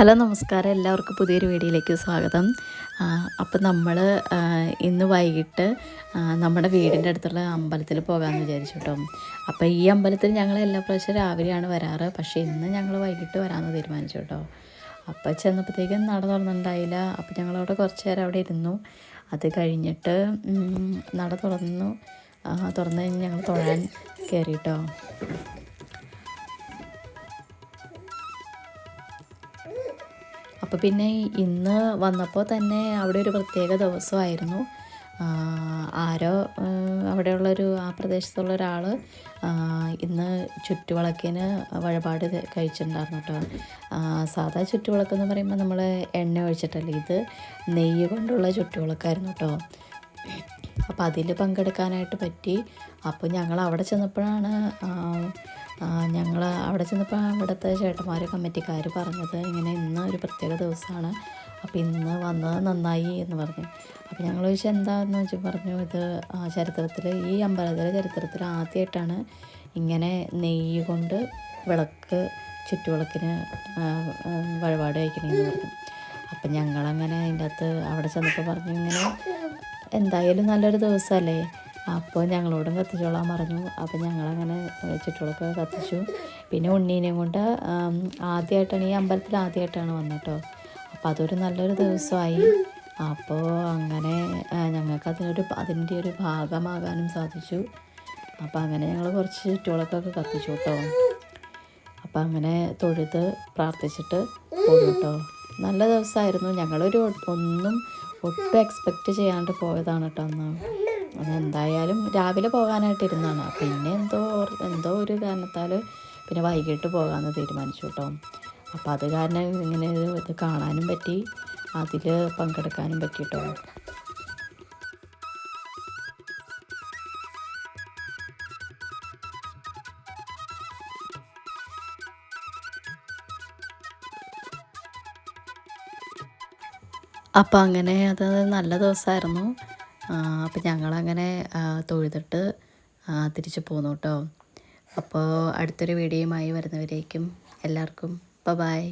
Hello നമസ്കാരം. എല്ലാവർക്കും പുതിയൊരു വീഡിയോയിലേക്ക് സ്വാഗതം. അപ്പം നമ്മൾ ഇന്ന് വൈകിട്ട് നമ്മുടെ വീടിന്റെ അടുത്തുള്ള അമ്പലത്തിൽ പോകാമെന്ന് വിചാരിച്ചു കേട്ടോ അപ്പോൾ ഈ അമ്പലത്തിൽ ഞങ്ങൾ എല്ലാ പ്രാവശ്യം രാവിലെയാണ് വരാറ്. പക്ഷേ ഇന്ന് ഞങ്ങൾ വൈകിട്ട് വരാമെന്ന് തീരുമാനിച്ചു കേട്ടോ അപ്പോൾ ചെന്നപ്പോഴത്തേക്കും നട തുറന്നുണ്ടായില്ല. അപ്പോൾ ഞങ്ങളവിടെ കുറച്ച് നേരം അവിടെ ഇരുന്നു. അത് കഴിഞ്ഞിട്ട് നട തുറന്നു. തുറന്നു കഴിഞ്ഞ് ഞങ്ങൾ തൊഴാൻ കയറി കേട്ടോ അപ്പോൾ പിന്നെ ഇന്ന് വന്നപ്പോൾ തന്നെ അവിടെ ഒരു പ്രത്യേക ദിവസമായിരുന്നു. ആരോ അവിടെയുള്ളൊരു ആ പ്രദേശത്തുള്ള ഒരാൾ ഇന്ന് ചുറ്റുവിളക്കിന് വഴിപാട് കഴിച്ചിട്ടുണ്ടായിരുന്നു കേട്ടോ സാധാ ചുറ്റുവിളക്ക് എന്ന് പറയുമ്പോൾ നമ്മൾ എണ്ണ ഒഴിച്ചിട്ടല്ലേ ഇത്? നെയ്യ് കൊണ്ടുള്ള ചുറ്റുവിളക്കായിരുന്നു കേട്ടോ അപ്പോൾ അതിൽ പങ്കെടുക്കാനായിട്ട് പറ്റി. അപ്പോൾ ഞങ്ങൾ അവിടെ ചെന്നപ്പോഴാണ് ഞങ്ങൾ അവിടെ ചെന്നപ്പോൾ അവിടുത്തെ ചേട്ടന്മാർ കമ്മിറ്റിക്കാർ പറഞ്ഞത് ഇങ്ങനെ ഇന്ന് ഒരു പ്രത്യേക ദിവസമാണ് അപ്പോൾ ഇന്ന് വന്നത് നന്നായി എന്ന് പറഞ്ഞു. അപ്പോൾ ഞങ്ങൾ ചോദിച്ചാൽ എന്താണെന്ന് വെച്ച് പറഞ്ഞു ഇത് ചരിത്രത്തിൽ ഈ അമ്പലത്തിലെ ചരിത്രത്തിൽ ആദ്യമായിട്ടാണ് ഇങ്ങനെ നെയ്യ് കൊണ്ട് വിളക്ക് ചുറ്റുവിളക്കിന് വഴിപാട് കഴിക്കണമെന്ന് പറഞ്ഞു. അപ്പം ഞങ്ങളങ്ങനെ അതിന്റെ അകത്ത് അവിടെ ചെന്നപ്പോൾ പറഞ്ഞു ഇങ്ങനെ എന്തായാലും നല്ലൊരു ദിവസമല്ലേ? അപ്പോൾ ഞങ്ങളോടും കത്തിച്ചോളാൻ പറഞ്ഞു. അപ്പോൾ ഞങ്ങളങ്ങനെ ചുറ്റുകളൊക്കെ കത്തിച്ചു. പിന്നെ ഉണ്ണീനെയും കൊണ്ട് ആദ്യമായിട്ടാണ് ഈ അമ്പലത്തിൽ ആദ്യമായിട്ടാണ് വന്നിട്ടോ. അപ്പോൾ അതൊരു നല്ലൊരു ദിവസമായി. അപ്പോൾ അങ്ങനെ ഞങ്ങൾക്ക് അതിനൊരു അതിന്റെ ഒരു ഭാഗമാകാനും സാധിച്ചു. അപ്പോൾ അങ്ങനെ ഞങ്ങൾ കുറച്ച് ചുറ്റുകളൊക്കെ കത്തിച്ചു കേട്ടോ. അപ്പം അങ്ങനെ തൊഴുത് പ്രാർത്ഥിച്ചിട്ട് പോയി കേട്ടോ. നല്ല ദിവസമായിരുന്നു ഞങ്ങളൊരു ഒന്നും ഒട്ടും എക്സ്പെക്റ്റ് ചെയ്യാണ്ട് പോയതാണ് കേട്ടോ അന്ന്. എന്തായാലും രാവിലെ പോകാനായിട്ട് ഇരുന്നാണ്. പിന്നെ എന്തോ എന്തോ ഒരു കാരണത്താൽ പിന്നെ വൈകിട്ട് പോകാമെന്ന് തീരുമാനിച്ചു കേട്ടോ അപ്പോൾ അത് കാരണം ഇങ്ങനെ ഇത് കാണാനും പറ്റി. അതിൽ പങ്കെടുക്കാനും പറ്റി കേട്ടോ അപ്പോൾ അങ്ങനെ അത് നല്ല ദിവസമായിരുന്നു അപ്പോൾ ഞങ്ങളങ്ങനെ തൊഴുതിട്ട് തിരിച്ചു പോന്നു കേട്ടോ അപ്പോൾ അടുത്തൊരു വീഡിയോയുമായി വരുന്നവരേക്കും എല്ലാവർക്കും ബ ബായ്